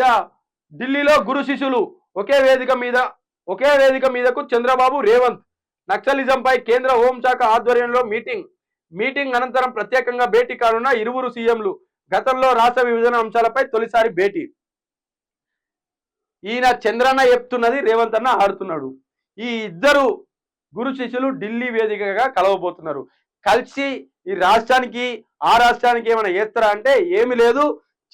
Yeah ఢిల్లీలో గురు శిష్యులు ఒకే వేదిక మీద ఒకే వేదిక మీదకు చంద్రబాబు రేవంత్. నక్సలిజంపై కేంద్ర హోంశాఖ ఆధ్వర్యంలో మీటింగ్. మీటింగ్ అనంతరం ప్రత్యేకంగా భేటీ కానున్న ఇరువురు సీఎంలు గతంలో రాష్ట్ర విభజన అంశాలపై తొలిసారి భేటీ. ఈయన చంద్రన్న చెప్తున్నది రేవంత్ అన్న ఆడుతున్నాడు. ఈ ఇద్దరు గురు శిష్యులు ఢిల్లీ వేదికగా కలవబోతున్నారు. కలిసి ఈ రాష్ట్రానికి ఆ రాష్ట్రానికి ఏమైనా చేస్తారా అంటే ఏమి లేదు.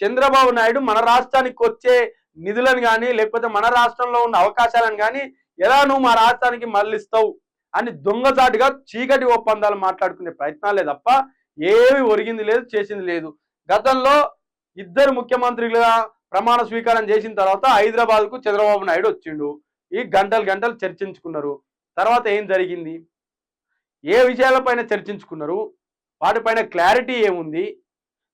చంద్రబాబు నాయుడు మన రాష్ట్రానికి వచ్చే నిధులను కానీ లేకపోతే మన రాష్ట్రంలో ఉన్న అవకాశాలను కానీ ఎలా నువ్వు మా రాష్ట్రానికి మళ్ళిస్తావు అని దొంగచాటుగా చీకటి ఒప్పందాలు మాట్లాడుకునే ప్రయత్నాలే తప్ప ఏమి ఒరిగింది లేదు చేసింది లేదు. గతంలో ఇద్దరు ముఖ్యమంత్రులుగా ప్రమాణ స్వీకారం చేసిన తర్వాత హైదరాబాద్కు చంద్రబాబు నాయుడు వచ్చిండు. ఈ గంటలు గంటలు చర్చించుకున్నారు. తర్వాత ఏం జరిగింది? ఏ విషయాలపైన చర్చించుకున్నారు? వాటిపైన క్లారిటీ ఏముంది?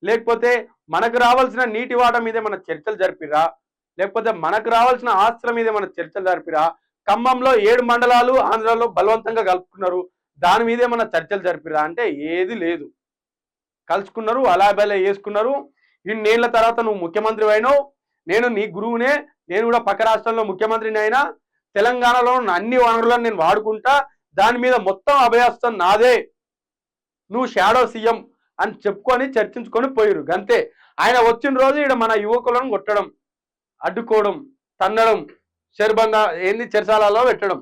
లేకపోతే మనకు రావాల్సిన నీటి వాట మీద మన చర్చలు జరిపిరా? లేకపోతే మనకు రావాల్సిన ఆస్తుల మీద మన చర్చలు జరిపిరా? ఖమ్మంలో ఏడు మండలాలు ఆంధ్రాలో బలవంతంగా కలుపుకున్నారు. దాని మీదే మన చర్చలు జరిపిరా? అంటే ఏది లేదు. కలుసుకున్నారు అలా బలా వేసుకున్నారు. ఇన్నేళ్ళ తర్వాత నువ్వు ముఖ్యమంత్రి అయినావు. నేను నీ గురువునే. నేను కూడా పక్క రాష్ట్రంలో ముఖ్యమంత్రిని అయినా. తెలంగాణలో ఉన్న అన్ని వనరులను నేను వాడుకుంటా. దాని మీద మొత్తం అభయాస్తం నాదే. నువ్వు షాడో సీఎం. అని చెప్పుకొని చర్చించుకొని పోయిరు అంతే ఆయన వచ్చిన రోజు ఇక్కడ మన యువకులను కొట్టడం అడ్డుకోవడం తన్నడం శర్బంగా ఏంది చెరసాలలో పెట్టడం.